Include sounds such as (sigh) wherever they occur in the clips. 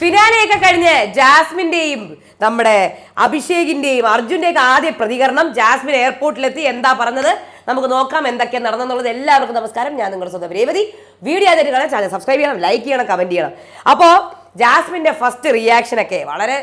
ഫിനാലെയൊക്കെ കഴിഞ്ഞ് ജാസ്മിന്റെയും നമ്മുടെ അഭിഷേകിന്റെയും അർജുന്റെയൊക്കെ ആദ്യ പ്രതികരണം ജാസ്മിൻ എയർപോർട്ടിലെത്തി. എന്താ പറഞ്ഞത്? നമുക്ക് നോക്കാം എന്തൊക്കെയാണ് നടന്നെന്നുള്ളത്. എല്ലാവർക്കും നമസ്കാരം. ഞാൻ നിങ്ങളുടെ സ്വന്തം രേവതി. വീഡിയോ ആദ്യമായിട്ട് കാണാൻ ചാനൽ സബ്സ്ക്രൈബ് ചെയ്യണം ലൈക്ക് ചെയ്യണം കമന്റ് ചെയ്യണം. അപ്പോൾ ജാസ്മിന്റെ ഫസ്റ്റ് റിയാക്ഷനൊക്കെ വളരെ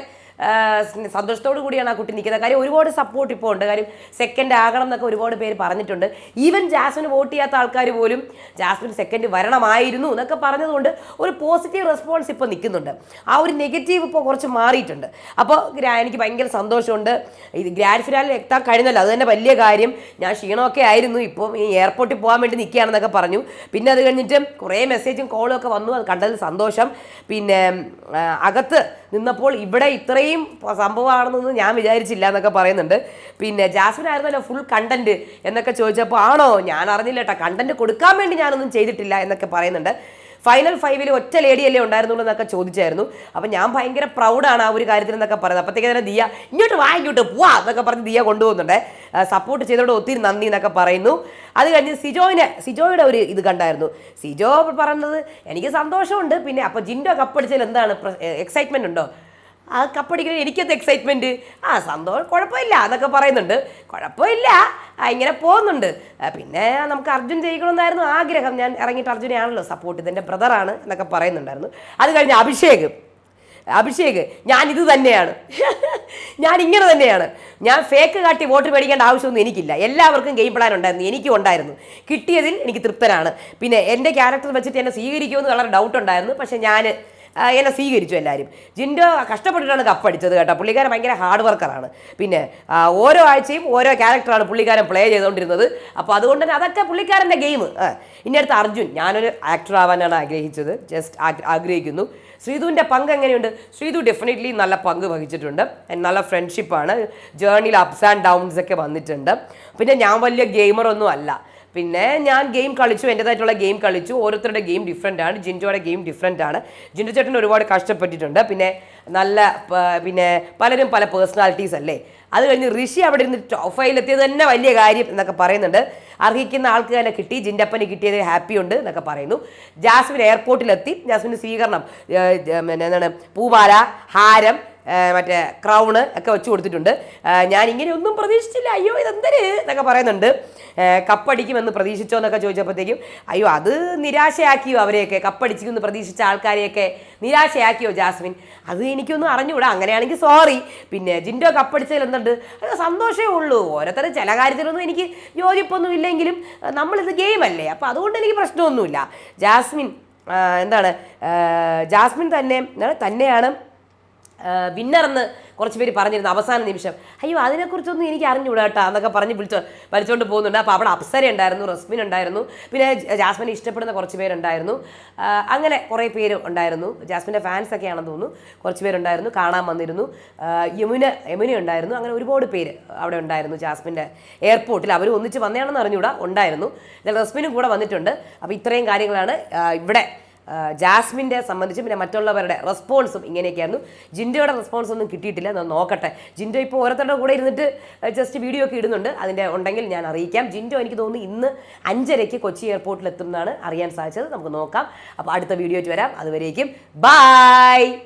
സന്തോഷത്തോടു കൂടിയാണ് ആ കുട്ടി നിൽക്കുന്നത്. കാര്യം ഒരുപാട് സപ്പോർട്ട് ഇപ്പോൾ ഉണ്ട്. കാര്യം സെക്കൻഡ് ആകണം എന്നൊക്കെ ഒരുപാട് പേര് പറഞ്ഞിട്ടുണ്ട്. ഈവൻ ജാസ്മിന് വോട്ട് ചെയ്യാത്ത ആൾക്കാർ പോലും ജാസ്മിൻ സെക്കൻഡ് വരണമായിരുന്നു എന്നൊക്കെ പറഞ്ഞതുകൊണ്ട് ഒരു പോസിറ്റീവ് റെസ്പോൺസ് ഇപ്പോൾ നിൽക്കുന്നുണ്ട്. ആ ഒരു നെഗറ്റീവ് ഇപ്പോൾ കുറച്ച് മാറിയിട്ടുണ്ട്. അപ്പോൾ എനിക്ക് ഭയങ്കര സന്തോഷമുണ്ട്. ഇത് ഗ്രാൻഡ് ഫിനാലിൽ എത്താൻ കഴിഞ്ഞല്ലോ. അത് തന്നെ വലിയ കാര്യം. ഞാൻ ക്ഷീണമൊക്കെ ആയിരുന്നു. ഇപ്പം ഈ എയർപോർട്ടിൽ പോകാൻ വേണ്ടി നിൽക്കുകയാണെന്നൊക്കെ പറഞ്ഞു. പിന്നെ അത് കഴിഞ്ഞിട്ട് കുറേ മെസ്സേജും കോളും ഒക്കെ വന്നു. അത് കണ്ടതിൽ സന്തോഷം. പിന്നെ അകത്ത് നിന്നപ്പോൾ ഇവിടെ ഇത്രയും സംഭവമാണെന്നൊന്നും ഞാൻ വിചാരിച്ചില്ല എന്നൊക്കെ പറയുന്നുണ്ട്. പിന്നെ ജാസ്മിൻ ആയിരുന്നല്ലോ ഫുൾ കണ്ടന്റ് എന്നൊക്കെ ചോദിച്ചപ്പോൾ ആണോ? ഞാൻ അറിഞ്ഞില്ല കേട്ടോ കണ്ടന്റ് കൊടുക്കാൻ വേണ്ടി ഞാനൊന്നും ചെയ്തിട്ടില്ല എന്നൊക്കെ പറയുന്നുണ്ട്. ഫൈനൽ ഫൈവിൽ ഒറ്റ ലേഡിയല്ലേ ഉണ്ടായിരുന്നുള്ളൂ എന്നൊക്കെ ചോദിച്ചായിരുന്നു. അപ്പം ഞാൻ ഭയങ്കര പ്രൗഡാണ് ആ ഒരു കാര്യത്തിൽ എന്നൊക്കെ പറയുന്നത്. അപ്പോഴത്തേക്ക് തന്നെ ദിയ ഇങ്ങോട്ട് വാങ്ങിക്കോട്ട് പോവാ എന്നൊക്കെ പറഞ്ഞ് ദിയ കൊണ്ടുപോകുന്നുണ്ട്. സപ്പോർട്ട് ചെയ്തോട് ഒത്തിരി നന്ദി എന്നൊക്കെ പറയുന്നു. അത് കഴിഞ്ഞ് സിജോയിനെ സിജോയുടെ ഒരു ഇത് കണ്ടായിരുന്നു. സിജോ പറഞ്ഞത് എനിക്ക് സന്തോഷമുണ്ട്. പിന്നെ അപ്പോൾ ജിൻഡോ കപ്പടിച്ചതിൽ എന്താണ് എക്സൈറ്റ്മെന്റ് ഉണ്ടോ? ആ കപ്പടിക്കുന്നത് എനിക്കത് എക്സൈറ്റ്മെന്റ് ആ സന്തോഷം കുഴപ്പമില്ല എന്നൊക്കെ പറയുന്നുണ്ട്. കുഴപ്പമില്ല ഇങ്ങനെ പോകുന്നുണ്ട്. പിന്നെ നമുക്ക് അർജുൻ ജയിക്കണമെന്നായിരുന്നു ആഗ്രഹം. ഞാൻ ഇറങ്ങിയിട്ട് അർജുനെയാണല്ലോ സപ്പോർട്ട് ഇതെന്റെ ബ്രദറാണ് എന്നൊക്കെ പറയുന്നുണ്ടായിരുന്നു. അത് കഴിഞ്ഞ് അഭിഷേക് അഭിഷേക് ഞാൻ ഇത് തന്നെയാണ്. (laughs) ഞാൻ ഇങ്ങനെ തന്നെയാണ്. ഞാൻ ഫേക്ക് കാട്ടി വോട്ട് മേടിക്കേണ്ട ആവശ്യമൊന്നും എനിക്കില്ല. എല്ലാവർക്കും ഗെയിം പ്ലാൻ ഉണ്ടായിരുന്നു. എനിക്കും ഉണ്ടായിരുന്നു. കിട്ടിയതിൽ എനിക്ക് തൃപ്തനാണ്. പിന്നെ എന്റെ ക്യാരക്ടർ വെച്ചിട്ട് എന്നെ സ്വീകരിക്കുമെന്ന് വളരെ ഡൗട്ട് ഉണ്ടായിരുന്നു. പക്ഷേ ഞാൻ എന്നെ സ്വീകരിച്ചു എല്ലാവരും ജിൻഡോ കഷ്ടപ്പെട്ടിട്ടാണ് കപ്പടിച്ചത് കേട്ടോ. പുള്ളിക്കാരൻ ഭയങ്കര ഹാർഡ് വർക്കറാണ് പിന്നെ ഓരോ ആഴ്ചയും ഓരോ ക്യാരക്ടറാണ് പുള്ളിക്കാരൻ പ്ലേ ചെയ്തുകൊണ്ടിരുന്നത്. അപ്പോൾ അതുകൊണ്ട് തന്നെ അതൊക്കെ പുള്ളിക്കാരന്റെ ഗെയിം ഇനി അടുത്ത് അർജുൻ. ഞാനൊരു ആക്ടർ ആവാനാണ് ആഗ്രഹിച്ചത്. ജസ്റ്റ് ആഗ്രഹിക്കുന്നു. ശ്രീധുവിന്റെ പങ്ക് എങ്ങനെയുണ്ട്? ശ്രീധു ഡെഫിനറ്റ്ലി നല്ല പങ്ക് വഹിച്ചിട്ടുണ്ട്. നല്ല ഫ്രണ്ട്ഷിപ്പാണ് ജേർണിയിൽ അപ്സ് ആൻഡ് ഡൗൺസ് ഒക്കെ വന്നിട്ടുണ്ട്. പിന്നെ ഞാൻ വലിയ ഗെയിമറൊന്നും അല്ല. പിന്നെ ഞാൻ ഗെയിം കളിച്ചു എന്റെതായിട്ടുള്ള ഗെയിം കളിച്ചു. ഓരോരുത്തരുടെ ഗെയിം ഡിഫറെന്റ് ആണ്. ജിന്റോയുടെ ഗെയിം ഡിഫറെന്റ് ആണ്. ജിന്റു ചേട്ടൻ ഒരുപാട് കഷ്ടപ്പെട്ടിട്ടുണ്ട്. പിന്നെ നല്ല പിന്നെ പലരും പല പേഴ്സണാലിറ്റീസ് അല്ലേ? അത് കഴിഞ്ഞ് ഋഷി അവിടെ ഇരുന്ന് ടോപ്പ് ഫൈവിലെത്തിയത് തന്നെ വലിയ കാര്യം എന്നൊക്കെ പറയുന്നുണ്ട്. അർഹിക്കുന്ന ആൾക്ക് തന്നെ കിട്ടി. ജിന്റപ്പന് കിട്ടിയത് ഹാപ്പി ഉണ്ട് എന്നൊക്കെ പറയുന്നു. ജാസ്മിൻ എയർപോർട്ടിലെത്തി ജാസ്മിന് സ്വീകരണം പിന്നെ എന്താണ്? പൂമാല ഹാരം മറ്റേ ക്രൗണ് ഒക്കെ വെച്ച് കൊടുത്തിട്ടുണ്ട്. ഞാൻ ഇങ്ങനെ ഒന്നും പ്രതീക്ഷിച്ചില്ല. അയ്യോ ഇതെന്തര് എന്നൊക്കെ പറയുന്നുണ്ട്. കപ്പടിക്കുമെന്ന് പ്രതീക്ഷിച്ചോ എന്നൊക്കെ ചോദിച്ചപ്പോഴത്തേക്കും അയ്യോ അത് നിരാശയാക്കിയോ അവരെയൊക്കെ? കപ്പടിച്ചിക്കുമെന്ന് പ്രതീക്ഷിച്ച ആൾക്കാരെയൊക്കെ നിരാശയാക്കിയോ ജാസ്മിൻ? അത് എനിക്കൊന്നും അറിഞ്ഞുകൂടാ. അങ്ങനെയാണെങ്കിൽ സോറി പിന്നെ ജിൻഡോ കപ്പടിച്ചതിൽ എന്തുണ്ട്? അത് സന്തോഷമേ ഉള്ളൂ. ഓരോരുത്തരും ചില കാര്യത്തിലൊന്നും എനിക്ക് യോജിപ്പൊന്നും ഇല്ലെങ്കിലും നമ്മളിത് ഗെയിം അല്ലേ? അപ്പോൾ അതുകൊണ്ട് എനിക്ക് പ്രശ്നമൊന്നുമില്ല. ജാസ്മിൻ എന്താണ്? ജാസ്മിൻ തന്നെ തന്നെയാണ് വിന്നറെന്ന് കുറച്ച് പേര് പറഞ്ഞിരുന്നു അവസാന നിമിഷം. അയ്യോ അതിനെക്കുറിച്ചൊന്നും എനിക്ക് അറിഞ്ഞുകൂടാ കേട്ടോ എന്നൊക്കെ പറഞ്ഞ് വിളിച്ചോ വലിച്ചുകൊണ്ട് പോകുന്നുണ്ട്. അപ്പോൾ അവിടെ അപ്സര ഉണ്ടായിരുന്നു റസ്മിൻ ഉണ്ടായിരുന്നു. പിന്നെ ജാസ്മിനെ ഇഷ്ടപ്പെടുന്ന കുറച്ച് പേരുണ്ടായിരുന്നു. അങ്ങനെ കുറേ പേര് ഉണ്ടായിരുന്നു. ജാസ്മിന്റെ ഫാൻസ് ഒക്കെ ആണെന്ന് തോന്നുന്നു. കുറച്ച് പേരുണ്ടായിരുന്നു കാണാൻ വന്നിരുന്നു. യമുന യമുന ഉണ്ടായിരുന്നു. അങ്ങനെ ഒരുപാട് പേര് അവിടെ ഉണ്ടായിരുന്നു ജാസ്മിന്റെ എയർപോർട്ടിൽ അവർ ഒന്നിച്ച് വന്നതാണെന്ന് അറിഞ്ഞുകൂടാ ഉണ്ടായിരുന്നു. റസ്മിനും കൂടെ വന്നിട്ടുണ്ട്. അപ്പോൾ ഇത്രയും കാര്യങ്ങളാണ് ഇവിടെ ജാസ്മിന്റെ സംബന്ധിച്ച് പിന്നെ മറ്റുള്ളവരുടെ റെസ്പോൺസും ഇങ്ങനെയൊക്കെയായിരുന്നു. ജിൻഡോയുടെ റെസ്പോൺസ് ഒന്നും കിട്ടിയിട്ടില്ല. ഞാൻ നോക്കട്ടെ. ജിൻഡോ ഇപ്പോൾ ഓരോരുത്തരുടെ കൂടെ ഇരുന്നിട്ട് ജസ്റ്റ് വീഡിയോ ഒക്കെ ഇടുന്നുണ്ട്. അതിന്റെ ഉണ്ടെങ്കിൽ ഞാൻ അറിയിക്കാം. ജിൻഡോ എനിക്ക് തോന്നുന്നു ഇന്ന് അഞ്ചരയ്ക്ക് കൊച്ചി എയർപോർട്ടിൽ എത്തുമെന്നാണ് അറിയാൻ സാധിച്ചത്. നമുക്ക് നോക്കാം. അപ്പോൾ അടുത്ത വീഡിയോയ്ക്ക് വരാം. അതുവരേക്കും ബായ്